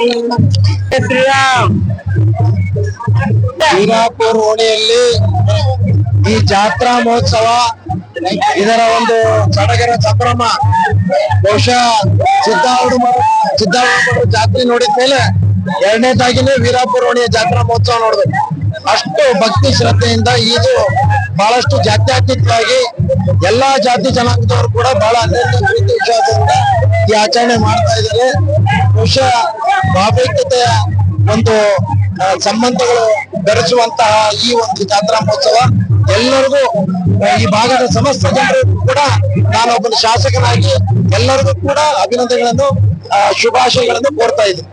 ಶ್ರೀರಾಮ್. ವೀರಾಪುರ ಓಣಿಯಲ್ಲಿ ಈ ಜಾತ್ರಾ ಮಹೋತ್ಸವ, ಇದರ ಒಂದು ಸಡಗರ ಸಂಭ್ರಮ ಬಹುಶಃ ಸಿದ್ದಾವಡು ಸಿದ್ದಾವಡು ಜಾತ್ರೆ ನೋಡಿದ ಮೇಲೆ ಎರಡನೇದಾಗಿನೇ ವೀರಾಪುರ ಓಣಿಯ ಜಾತ್ರಾ ಮಹೋತ್ಸವ ನೋಡ್ಬೇಕು ಅಷ್ಟು ಭಕ್ತಿ ಶ್ರದ್ಧೆಯಿಂದ ಇದು ಬಹಳಷ್ಟು ಜಾತ್ಯಾತೀತವಾಗಿ ಎಲ್ಲಾ ಜಾತಿ ಜನಾಂಗದವರು ಕೂಡ ಬಹಳ ವಿಶ್ವಾಸದಿಂದ ಈ ಆಚರಣೆ ಮಾಡ್ತಾ ಇದ್ದಾರೆ. ಬಹುಶಃ ಭಾವೈಕ್ಯತೆಯ ಒಂದು ಸಂಬಂಧಗಳು ಬೆರೆಸುವಂತಹ ಈ ಒಂದು ಜಾತ್ರಾ ಮಹೋತ್ಸವ. ಎಲ್ಲರಿಗೂ ಈ ಭಾಗದ ಸಮಸ್ತ ಜನರಿಗೂ ಕೂಡ ನಾನೊಬ್ಬ ಶಾಸಕನಾಗಿ ಎಲ್ಲರಿಗೂ ಕೂಡ ಅಭಿನಂದನೆಗಳನ್ನು ಶುಭಾಶಯಗಳನ್ನು ಕೋರ್ತಾ ಇದ್ದೀನಿ.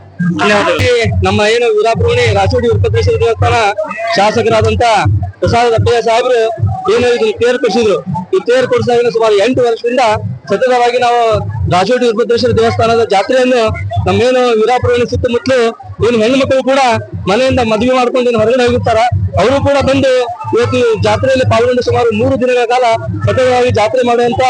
ನಮ್ಮ ಏನು ವೀರಾಪುರಣಿ ರಾಸೋಡಿ ಉಪದೇಶ ದೇವಸ್ಥಾನ ಶಾಸಕರಾದಂತ ಪ್ರಸಾದ್ ಅಪ್ಪಯ್ಯ ಸಾಹೇಬರು ಏನು ಇದನ್ನು ತೇರು ಕೊಡಿಸಿದ್ರು ಈ ತೇರು ಸುಮಾರು ಎಂಟು ವರ್ಷದಿಂದ ಸತತವಾಗಿ ನಾವು ರಾಜೋಡಿ ಉಪದೇಶ್ವರ ದೇವಸ್ಥಾನದ ಜಾತ್ರೆಯನ್ನು ನಮ್ಮೇನು ವೀರಾಪುರ ಸುತ್ತಮುತ್ತಲು ಏನು ಹೆಣ್ಣು ಮಕ್ಕಳು ಕೂಡ ಮನೆಯಿಂದ ಮದುವೆ ಮಾಡ್ಕೊಂಡು ಏನು ಹೊರಗಡೆ ಹೋಗಿರ್ತಾರ. ಅವರು ಕೂಡ ಬಂದು ಇವತ್ತು ಜಾತ್ರೆಯಲ್ಲಿ ಪಾಲ್ಗೊಂಡು ಸುಮಾರು ಮೂರು ದಿನಗಳ ಕಾಲ ಸತತವಾಗಿ ಜಾತ್ರೆ ಮಾಡುವಂತ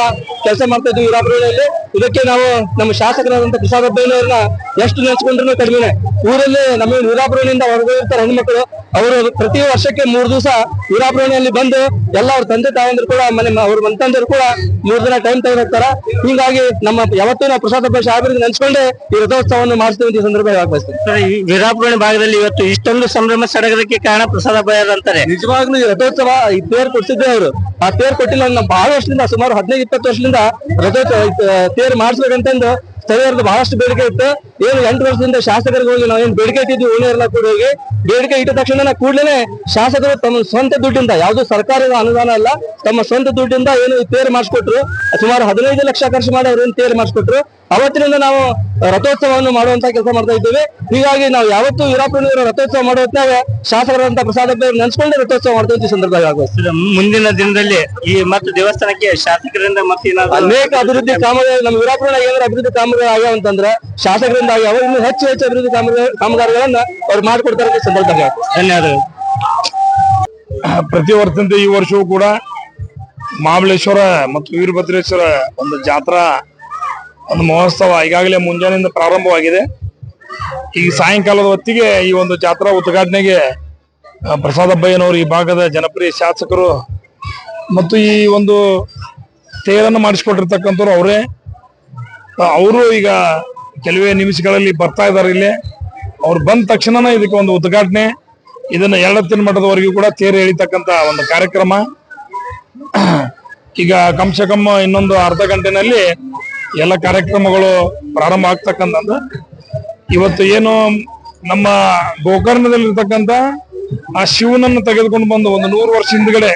ಕೆಲಸ ಮಾಡ್ತಾ ಇದ್ವಿ ವೀರಾಪುರದಲ್ಲಿ. ಇದಕ್ಕೆ ನಾವು ನಮ್ಮ ಶಾಸಕರಾದಂತ ಪ್ರಸಾದ್ ಅಬ್ಬಯ್ಯನವ್ರನ್ನ ಎಷ್ಟು ನೆನೆಸ್ಕೊಂಡ್ರು ಕಡಿಮೆ ಊರಲ್ಲಿ ನಮ್ಮ ವೀರಾಪುರನಿಂದ ಹೊರಗೋಗಿರ್ತಾರೆ ಹೆಣ್ಮಕ್ಳು ಅವರು ಪ್ರತಿ ವರ್ಷಕ್ಕೆ ಮೂರು ದಿವಸ ವೀರಾಪುರಣಿಯಲ್ಲಿ ಬಂದು ಎಲ್ಲ ಅವ್ರ ತಂದೆ ತಾಯಂದ್ರು ಕೂಡ ಮನೆ ಅವ್ರ ಮಂತಂದ್ರು ಕೂಡ ಮೂರ್ ದಿನ ಟೈಮ್ ತೆಗೆದು ಹೋಗ್ತಾರ. ಹಿಂಗಾಗಿ ನಮ್ಮ ಯಾವತ್ತೂ ನಾವು ಪ್ರಸಾದ ಪಕ್ಷ ಅಭಿವೃದ್ಧಿ ನೆನೆಸ್ಕೊಂಡೆ ಈ ರಥೋತ್ಸವವನ್ನು ಮಾಡಿಸ್ತೀವಿ ಈ ಸಂದರ್ಭ ವೀರಾಪುರಣಿ ಈ ವೀರಾಪುರ ಭಾಗದಲ್ಲಿ ಇವತ್ತು ಇಷ್ಟೊಂದು ಸಂಭ್ರಮ ಸಡಗರಕ್ಕೆ ಕಾರಣ ಪ್ರಸಾದ ಭಯ ಅಂತಾರೆ. ನಿಜವಾಗ್ಲೂ ಈ ರಥೋತ್ಸವ ಈ ತೇರ್ ಕೊಡ್ಸಿದ್ದೆ ಅವರು. ಆ ತೇರ್ ಕೊಟ್ಟಿಲ್ಲ ನಮ್ಮ ನಾವು ಬಹಳ ವರ್ಷದಿಂದ ಸುಮಾರು ಹದಿನೈದು ಇಪ್ಪತ್ತು ವರ್ಷದಿಂದ ರಥೋತ್ಸವ ತೇರ್ ಮಾಡಿಸ್ಬೇಕಂತಂದು ಸ್ಥಳೀಯರದ್ದು ಬಹಳಷ್ಟು ಬೇಡಿಕೆ ಇತ್ತು. ಏನು ಎಂಟು ವರ್ಷದಿಂದ ಶಾಸಕರಿಗೆ ಹೋಗಿ ನಾವು ಏನ್ ಬೇಡಿಕೆ ಇಟ್ಟಿದ್ವಿ ಓಣಿಯರೆಲ್ಲ ಕೂಡ ಹೋಗಿ ಬೇಡಿಕೆ ಇಟ್ಟ ತಕ್ಷಣ ಕೂಡಲೇ ಶಾಸಕರು ತಮ್ಮ ಸ್ವಂತ ದುಡ್ಡಿಂದ ಯಾವುದು ಸರ್ಕಾರದ ಅನುದಾನ ಅಲ್ಲ ತಮ್ಮ ಸ್ವಂತ ದುಡ್ಡಿಂದ ಏನು ತೇರು ಮಾಡಿಸ್ಕೊಟ್ರು. ಸುಮಾರು ಹದಿನೈದು ಲಕ್ಷ ಖರ್ಚು ಮಾಡಿ ಅವರೇನು ತೇರು ಮಾಡಿಸ್ಕೊಟ್ರು. ಅವತ್ತಿನಿಂದ ನಾವು ರಥೋತ್ಸವವನ್ನು ಮಾಡುವಂತ ಕೆಲಸ ಮಾಡ್ತಾ ಇದ್ದೇವೆ. ಹೀಗಾಗಿ ನಾವು ಯಾವತ್ತೂ ವೀರಾಪುರ ರಥೋತ್ಸವ ಮಾಡೋ ಶಾಸಕರಂತ ಪ್ರಸಾದ ನೆನ್ಸ್ಕೊಂಡೆ ರಥೋತ್ಸವ ಮಾಡ್ತೀವಿ ಸಂದರ್ಭ ಮುಂದಿನ ದಿನದಲ್ಲಿ ಈ ಮತ್ತು ದೇವಸ್ಥಾನಕ್ಕೆ ಶಾಸಕರಿಂದ ಮತ್ತೆ ಅನೇಕ ಅಭಿವೃದ್ಧಿ ಕಾಮಗಾರಿ ನಮ್ಮ ವೀರಾಪುರ ಏನಾದ್ರು ಅಭಿವೃದ್ಧಿ ಕಾಮಗಾರಿ ಆಗ್ಯಾವ ಅಂತಂದ್ರೆ ಶಾಸಕರಿಂದ ಆಗ್ಯಾವ ಇನ್ನು ಹೆಚ್ಚು ಹೆಚ್ಚು ಅಭಿವೃದ್ಧಿ ಕಾಮಗಾರಿ ಕಾಮಗಾರಿಗಳನ್ನ ಅವ್ರು ಮಾಡ್ಕೊಡ್ತಾರೆ ಸಂದರ್ಭದಾಗ ಧನ್ಯವಾದಗಳು. ಪ್ರತಿ ವರ್ಷದಂತೆ ಈ ವರ್ಷವೂ ಕೂಡ ಮಹಾಬಲೇಶ್ವರ ಮತ್ತು ವೀರಭದ್ರೇಶ್ವರ ಒಂದು ಜಾತ್ರಾ ಒಂದು ಮಹೋತ್ಸವ ಈಗಾಗಲೇ ಮುಂಜಾನೆಯಿಂದ ಪ್ರಾರಂಭವಾಗಿದೆ. ಈ ಸಾಯಂಕಾಲದ ಹೊತ್ತಿಗೆ ಈ ಒಂದು ಜಾತ್ರಾ ಉದ್ಘಾಟನೆಗೆ ಪ್ರಸಾದ ಪ್ರಸಾದ್ ಅಬ್ಬಯ್ಯನವರು ಈ ಭಾಗದ ಜನಪ್ರಿಯ ಶಾಸಕರು ಮತ್ತು ಈ ಒಂದು ತೇರನ್ನು ಮಾಡಿಸಿಕೊಟ್ಟಿರ್ತಕ್ಕಂಥವ್ರು ಅವರೇ. ಅವರು ಈಗ ಕೆಲವೇ ನಿಮಿಷಗಳಲ್ಲಿ ಬರ್ತಾ ಇದ್ದಾರೆ ಇಲ್ಲಿ. ಅವ್ರು ಬಂದ ತಕ್ಷಣನೇ ಇದಕ್ಕೆ ಒಂದು ಉದ್ಘಾಟನೆ. ಇದನ್ನ ಎರಡತ್ತಿನ ಮಠದವರೆಗೂ ಕೂಡ ತೇರು ಎಳಿತಕ್ಕಂತ ಒಂದು ಕಾರ್ಯಕ್ರಮ. ಈಗ ಕಮ್ಸೆ ಕಮ್ ಇನ್ನೊಂದು ಅರ್ಧ ಗಂಟೆನಲ್ಲಿ ಎಲ್ಲ ಕಾರ್ಯಕ್ರಮಗಳು ಪ್ರಾರಂಭ ಆಗ್ತಕ್ಕಂಥದ್ದು. ಇವತ್ತು ಏನು ನಮ್ಮ ಗೋಕರ್ಣದಲ್ಲಿರ್ತಕ್ಕಂಥ ಆ ಶಿವನನ್ನು ತೆಗೆದುಕೊಂಡು ಬಂದು ಒಂದು ನೂರು ವರ್ಷ ಹಿಂದ್ಗಡೆ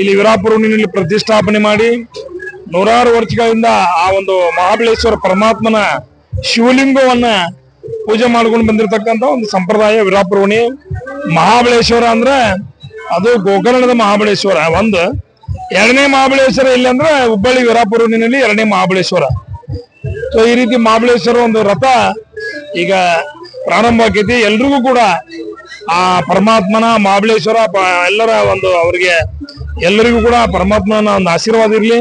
ಇಲ್ಲಿ ವಿರಾಪುರಿನಲ್ಲಿ ಪ್ರತಿಷ್ಠಾಪನೆ ಮಾಡಿ ನೂರಾರು ವರ್ಷಗಳಿಂದ ಆ ಒಂದು ಮಹಾಬಲೇಶ್ವರ ಪರಮಾತ್ಮನ ಶಿವಲಿಂಗವನ್ನ ಪೂಜೆ ಮಾಡ್ಕೊಂಡು ಬಂದಿರತಕ್ಕಂತ ಒಂದು ಸಂಪ್ರದಾಯ ವಿರಾಪುರವಣಿ ಮಹಾಬಲೇಶ್ವರ ಅಂದ್ರೆ ಅದು ಗೋಕರ್ಣದ ಮಹಾಬಲೇಶ್ವರ ಒಂದು, ಎರಡನೇ ಮಹಾಬಲೇಶ್ವರ ಇಲ್ಲ ಅಂದ್ರೆ ಹುಬ್ಬಳ್ಳಿ ವೀರಾಪುರನಿನಲ್ಲಿ ಎರಡನೇ ಮಹಾಬಲೇಶ್ವರ ಸೊ ಈ ರೀತಿ ಮಹಾಬಲೇಶ್ವರ ಒಂದು ರಥ ಈಗ ಪ್ರಾರಂಭ ಆಕೈತಿ. ಎಲ್ರಿಗೂ ಕೂಡ ಆ ಪರಮಾತ್ಮನ ಮಹಾಬಲೇಶ್ವರ ಪ- ಎಲ್ಲರ ಒಂದು ಅವರಿಗೆ ಎಲ್ಲರಿಗೂ ಕೂಡ ಪರಮಾತ್ಮನ ಒಂದು ಆಶೀರ್ವಾದ ಇರಲಿ.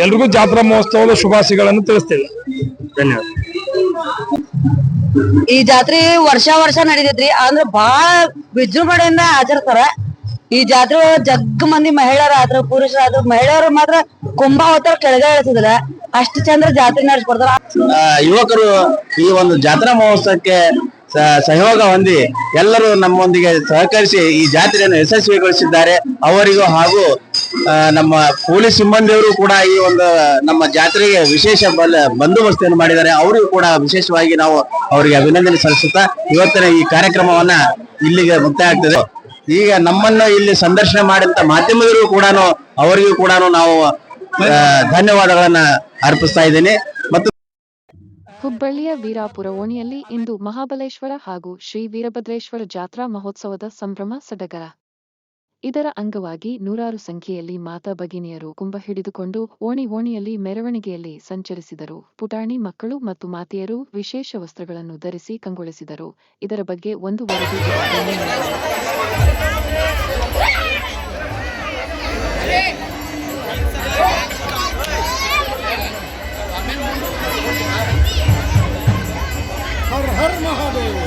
ಎಲ್ರಿಗೂ ಜಾತ್ರಾ ಮಹೋತ್ಸವದ ಶುಭಾಶಯಗಳನ್ನು ತಿಳಿಸ್ತೇವೆ ಧನ್ಯವಾದ. ಈ ಜಾತ್ರೆ ವರ್ಷ ವರ್ಷ ನಡೀತೈತ್ರಿ. ಅಂದ್ರ ಬಾಳ ವಿಜೃಂಭಣೆಯಿಂದ ಆಚರಿಸ್ತಾರ. ಈ ಜಾತ್ರೆ ಜಗ್ ಮಂದಿ ಮಹಿಳೆಯರ ಆದ್ರ ಪುರುಷರಾದ್ರ ಮಹಿಳೆಯರು ಮಾತ್ರ ಕುಂಭ ಹೊತ್ತರ ಕೆಳಗೆ ಇಳಿಸಿದ್ರ. ಅಷ್ಟು ಚಂದ್ರ ಜಾತ್ರೆ ನಡೆಸ್ಕೊಡ್ತಾರ. ಯುವಕರು ಈ ಒಂದು ಜಾತ್ರಾ ಮಹೋತ್ಸವಕ್ಕೆ ಸಹಯೋಗ ಹೊಂದಿ ಎಲ್ಲರೂ ನಮ್ಮೊಂದಿಗೆ ಸಹಕರಿಸಿ ಈ ಜಾತ್ರೆಯನ್ನು ಯಶಸ್ವಿಗೊಳಿಸಿದ್ದಾರೆ. ಅವರಿಗೂ ಹಾಗೂ ನಮ್ಮ ಪೊಲೀಸ್ ಸಿಬ್ಬಂದಿಯವರು ಕೂಡ ಈ ಒಂದು, ನಮ್ಮ ಜಾತ್ರೆಗೆ ವಿಶೇಷ ಬಂದೋಬಸ್ತಿಯನ್ನು ಮಾಡಿದ್ದಾರೆ. ಅವರಿಗೂ ಕೂಡ ವಿಶೇಷವಾಗಿ ನಾವು ಅವರಿಗೆ ಅಭಿನಂದನೆ ಸಲ್ಲಿಸುತ್ತಾ ಇವತ್ತಿನ ಈ ಕಾರ್ಯಕ್ರಮವನ್ನ ಇಲ್ಲಿಗೆ ಮುಕ್ತಾಯ ಆಗ್ತದೆ. ಈಗ ನಮ್ಮನ್ನ ಇಲ್ಲಿ ಸಂದರ್ಶನ ಮಾಡಿದಂತ ಮಾಧ್ಯಮದವರಿಗೂ ಕೂಡ ಅವರಿಗೂ ಕೂಡ ನಾವು ಧನ್ಯವಾದಗಳನ್ನ ಅರ್ಪಿಸ್ತಾ ಇದ್ದೇನೆ. ಮತ್ತು ಹುಬ್ಬಳ್ಳಿಯ ವೀರಾಪುರ ಓಣಿಯಲ್ಲಿ ಇಂದು ಮಹಾಬಲೇಶ್ವರ ಹಾಗೂ ಶ್ರೀ ವೀರಭದ್ರೇಶ್ವರ ಜಾತ್ರಾ ಮಹೋತ್ಸವದ ಸಂಭ್ರಮ ಸಡಗರ. ಇದರ ಅಂಗವಾಗಿ ನೂರಾರು ಸಂಖ್ಯೆಯಲ್ಲಿ ಮಾತಾ ಭಗಿನಿಯರು ಕುಂಭ ಹಿಡಿದುಕೊಂಡು ಓಣಿ ಓಣಿಯಲ್ಲಿ ಮೆರವಣಿಗೆಯಲ್ಲಿ ಸಂಚರಿಸಿದರು. ಪುಟಾಣಿ ಮಕ್ಕಳು ಮತ್ತು ಮಾತೆಯರು ವಿಶೇಷ ವಸ್ತ್ರಗಳನ್ನು ಧರಿಸಿ ಕಂಗೊಳಿಸಿದರು. ಇದರ ಬಗ್ಗೆ ಒಂದು ವರದಿ ಹರ್ ಮಹಾದೇವ್.